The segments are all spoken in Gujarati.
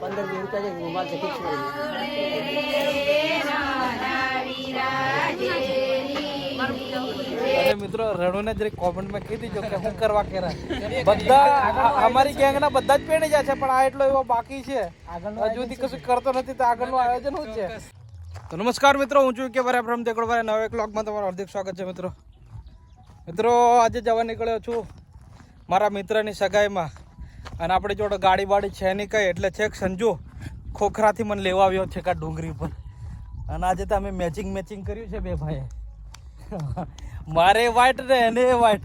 પંદર વીસ રૂપિયા રૂમાલ છે અને મિત્રો રણુને જરી કોમેન્ટમાં કહી દીજો કે હું કરવા કેરા. બધા અમારી ગેંગના બધા જ પેણી જાય છે પણ આ એટલો એવો બાકી છે. હજુ કશું કરતો નથી તો આગળનું આયોજન શું છે? તો નમસ્કાર મિત્રો હું છું કે વરે બ્રહ્મ દેગડવારે નવે એક વ્લોગમાં તમારું હાર્દિક સ્વાગત છે મિત્રો. મિત્રો આજે જવા નીકળ્યો છું મારા મિત્રની સગાઈમાં. અને આપણી જોડે ગાડી બાડી છે નહીં કઈ એટલે છેક સંજુ ખોખરાથી મને લેવા આવ્યો છે કા ડુંગરી પર અને આજે તો અમે મેચિંગ મેચિંગ કર્યું છે બે ભાઈએ. મારે વાઇટ ને એને વાઇટ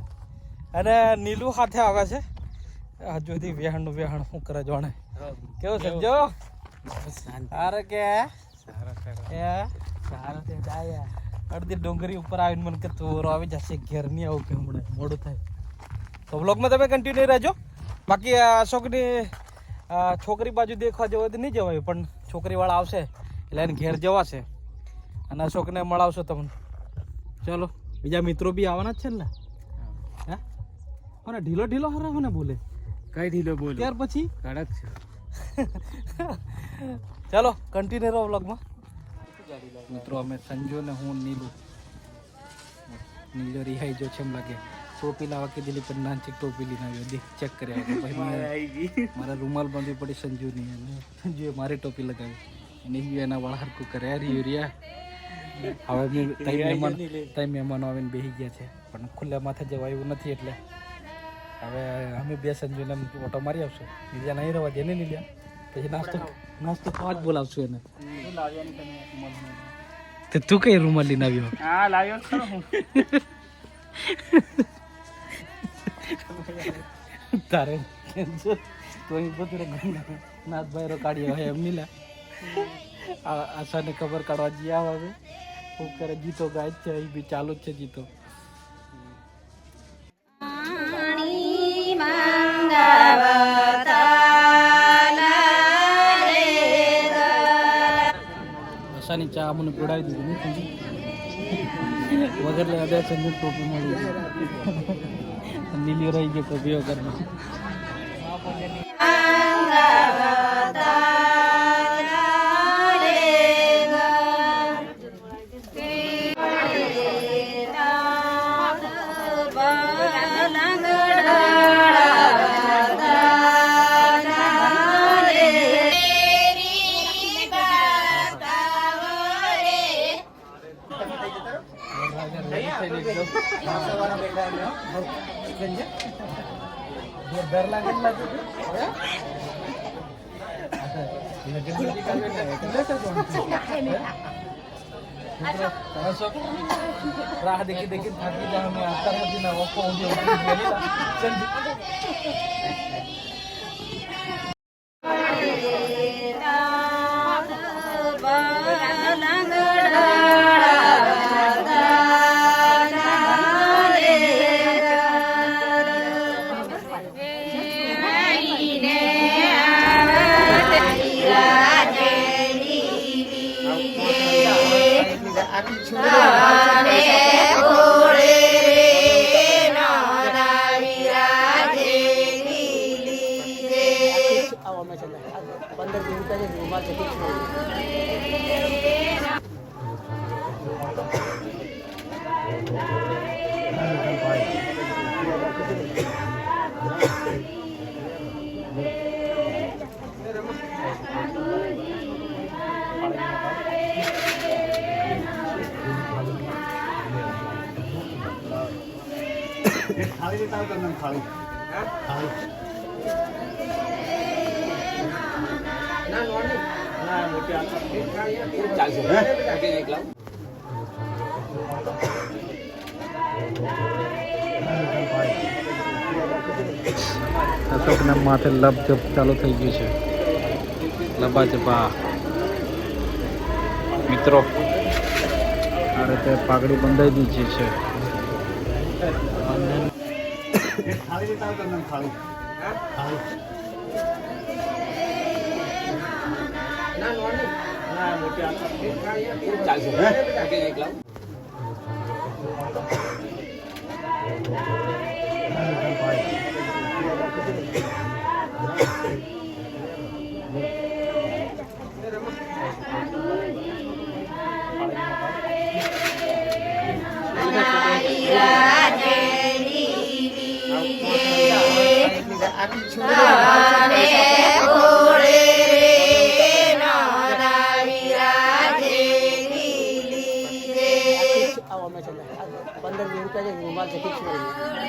અને નીલું હાથે આવે છે. આ સુધી વેહાણનું વેહાણ શું કરે જોણે. કેવું સમજો સારું કે? અડધી ડુંગરી ઉપર આવીને મને કે ચોરો આવી જશે ઘેર નહીં આવું કે હમણાં. મોડું થાય. તો બ્લોગમાં તમે કન્ટિન્યુ રહેજો. બાકી અશોકની છોકરી બાજુ દેખવા જવો તો નહીં જવાય, પણ છોકરીવાળા આવશે એટલે એને ઘેર જવાશે. અને અશોકને મળાવશો તમને. ચલો. બીજા મિત્રો બી આવવાના જ છે ને હે. અને ઢીલો ઢીલો હરે મને બોલે. કઈ ઢીલો બોલે? ત્યાર પછી? કડક છે. ચાલો કન્ટિન્યુ રહો વ્લોગમાં મિત્રો અમે સંજો ને હું નીલુ. નીલો રિહાઈ જો છે એમ લાગે. ટોપી લાવવા કીધેલી પણ નાનચીક ટોપી લઈને આવ્યો. દેખ ચેક કરી આવ્યો પછી મારે- મારા રૂમાલ બાંધવી પડી સંજુની. સંજુએ મારી ટોપી લગાવી. અને એના વાળ હરકું કર્યા. યાર યુરિયા હવે મેં તઈ મહેમાન તઈ મહેમાનો આવીને બેસી ગયા છે. પણ ખુલ્લા માથે જવા એવું નથી એટલે. હવે અમે બે સંજુને ઓટો મારી આવશું. બીજા નહીં રહેવા દે નહીં લીધા પછી નાસ્તો નાસ્તો ખાવા જ બોલાવશું એને. તો તું કઈ રૂમાલ લઈને આવ્યો? હા લાવ્યો તારે તો અહીં બધું નાથભાઈ રો કાઢ્યો હોય એમ આ આશાને ખબર કાઢવા જઈએ આવ. હું કરે જીતો ગાય છે એ બી ચાલુ જ છે જીતો આશાની ચા મને પીવડાવી દીધી ને વગર લે અડે સંજુ ટોપી મળી નીલી રહી ગઈ ટોપી વગર ડર લાગે ને લાગે છે? હવે? અશોકના માથે લબ જપ ચાલુ થઈ ગયું છે. લબા જપા મિત્રો. આ રીતે પાઘડી બંધાઈ દીધી છે. આવો અમે છે ને, આ પંદર વીસ રૂપિયા રૂમાલ છે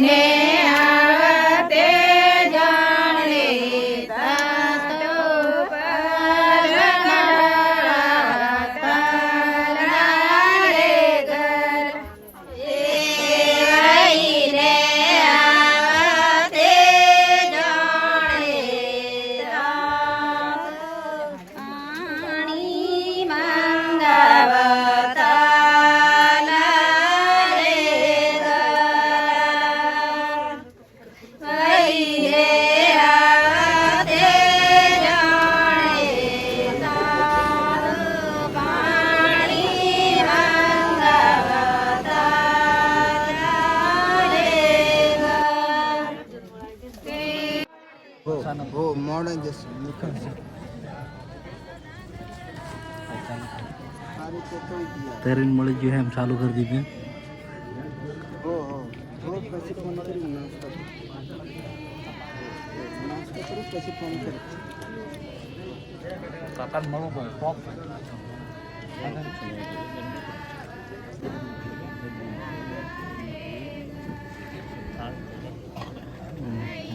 ne ఓ మోడల్ చేస్తుంది તરીન મળી ગયું એમ ચાલુ કરી દીધું. કાકા મળવું પડે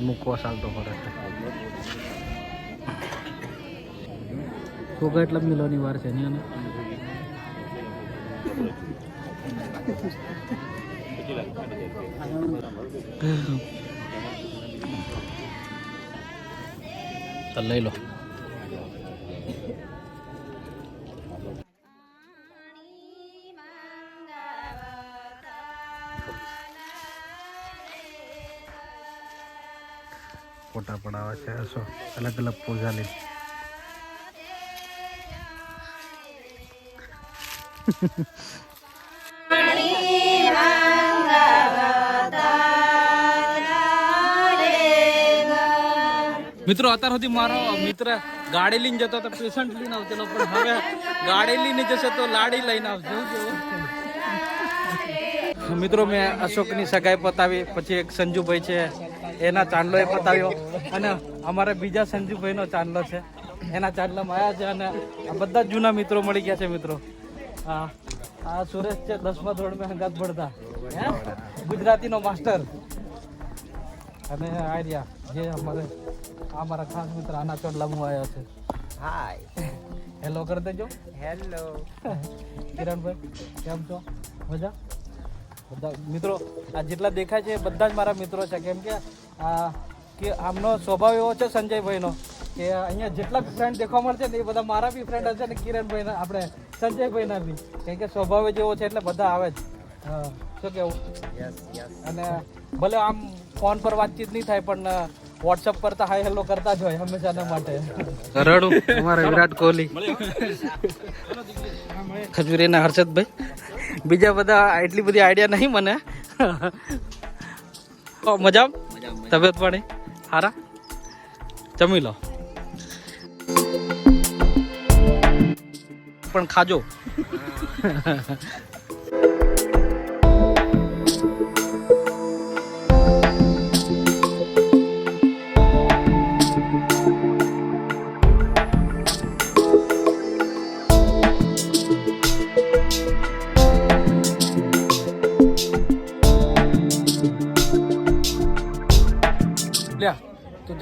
મૂકવા ચાલતો ફરે છે. તો કેટલા મિલોની વાર છે ને લઈ લો. ફોટા પડાવે છે. શું અલગ અલગ પૂજાની મિત્રો, અત્યાર સુધી મારો મિત્ર ગાડી લઈને જતો તો પેશન્ટ લઈને આવતો પણ હવે ગાડી લઈને જશે તો લાડી લઈને આવજો. મિત્રો, મેં અશોકની સગાઈ પતાવી, પછી એક સંજુભાઈ છે. એના ચાંદલો એ પતાવ્યો. અને અમારે બીજા સંજુભાઈનો ચાંદલો છે. એના ચાંદલામાં આવ્યા છે અને આ બધા જ જૂના મિત્રો મળી ગયા છે મિત્રો. હા. આ સુરેશ છે દસમા ધોરણમાં હંગાત ભણતા. ગુજરાતીનો માસ્ટર. અને આર્યા જે અમારે અમારા ખાસ મિત્ર આના ચોટલામાં આવ્યો છે. હાય. હેલો કરી દેજો. હેલો કિરણભાઈ કેમ છો? મજા? બધા મિત્રો આ જેટલા દેખાય છે એ બધા જ મારા મિત્રો છે. કેમ કે આ કે આમનો સ્વભાવ એવો છે સંજયભાઈનો કે અહીંયા જેટલા ફ્રેન્ડ દેખવા મળશે ને એ બધા મારા બી ફ્રેન્ડ હશે ને કિરણભાઈના આપણે સંજયભાઈના બી. કેમ કે સ્વભાવ જેવો છે એટલે બધા આવે જ. હા શું કેવું? અને ભલે આમ ફોન પર વાતચીત નહીં થાય પણ વોટ્સઅપ પર તો હાય હેલો કરતા જ હોય હંમેશાના માટે. રડું અમારે વિરાટ કોહલી. ખજૂરીના હર્ષદભાઈ. બીજા બધા એટલી બધી આઈડિયા નહીં મને. મજા તબિયત પાણી? હારા? જમી લો. પણ ખાજો.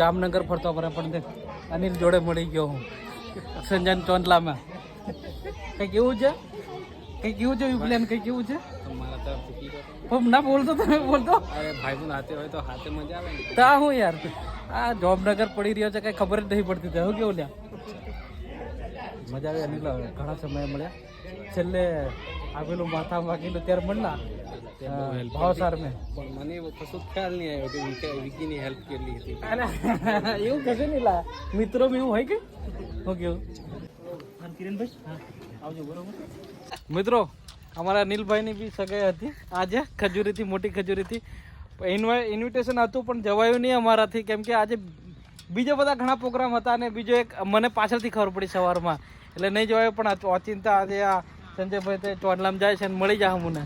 જામનગર ફરતો પડે પણ અનિલ જોડે મળી ગયો હું. સંજન ચોંટલામાં. કઈ કેવું છે? કઈ કેવું છે પ્લાન કઈ કેવું છે? પણ ના બોલતો તમે બોલતો? ભાઈ હાથે હોય તો હાથે મજા આવે તા હું યાર. આ જોબનગર પડી રહ્યો છે કઈ ખબર જ નહીં પડતી ત્યાં હું કેવું લ્યા? મજા આવે અનિલ ઘણા સમય મળ્યા. છેલ્લે આવેલું માથા માગેલું ત્યારે મળના ભાવ સાર મેં. પણ મને કશું ખ્યાલ નહીં આવ્યો કે વિકી વિકીની હેલ્પ કેટલી હતી. એવું કશું નહીં લા મિત્રો એવું હોય કે? હું કેવું? કિરણભાઈ? આવજો બરોબર. મિત્રો અમારા અનિલભાઈની બી સગાઈ હતી. આજે ખજૂરીથી મોટી ખજૂરીથી. ઇન્વિટેશન હતું પણ જવાયું નહીં અમારાથી. કેમ કે આજે બીજા બધા ઘણા પ્રોગ્રામ હતા અને બીજો એક મને પાછળથી ખબર પડી સવારમાં. એટલે નહીં જવાયું પણ અચિંતા ઓચિંતા આજે આ સંજયભાઈ તે ચોડલામ જાય છે અને મળી જાય મને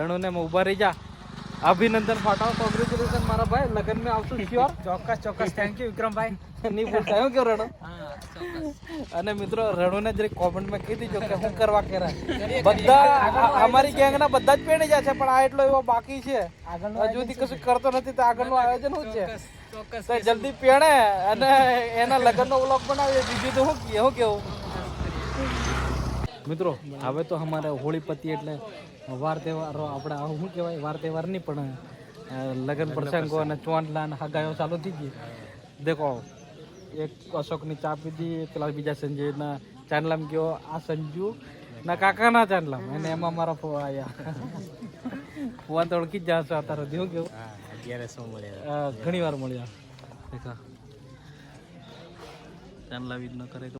રણુને ઊભા રહી જા. અભિનંદન પાઠવો કોંગ્રેચ્યુલેશન મારા ભાઈ. લગ્ન મેં આવશું શ્યોર ચોક્કસ ચોક્કસ. થેન્ક યુ વિક્રમભાઈ. નહીં એવું કેવું રણો? અને મિત્રો રણુને જરી કોમેન્ટમાં કહી દીજો કે હું કરવા કેરા બધા અમારી અમારી ગેંગના બધા જ પેણી જાય છે પણ આ એટલો એવો બાકી છે. હજુ સુધી કશું કરતો નથી તો આગળનું આયોજન શું છે? તો જલ્દી પેણે અને એના લગ્નનો વ્લોગ બનાવીએ. બીજું તો શું શું કેવું? મિત્રો હવે તો અમારે હોળી પતી એટલે વાર તહેવારો આપણે શું કહેવાય? વાર તહેવાર નહીં પણ લગ્ન પ્રસંગો અને ચોંટલા અને હગાયો ચાલુ થઈ ગઈ. દેખો એક અશોકની ચા પીધી પેલા બીજા સંજયના ચાંદલામ ગયો. આ સંજુ ના કાકાના ચાંદલામ. અને એમાં મારા ફો આવ્યા ફોન તો ઓળખી જ જશો અત્યારે દેવું કેવું? અત્યારે શું મળ્યા? ઘણી વાર મળ્યા. દેખા. ચાંદલા ન કરે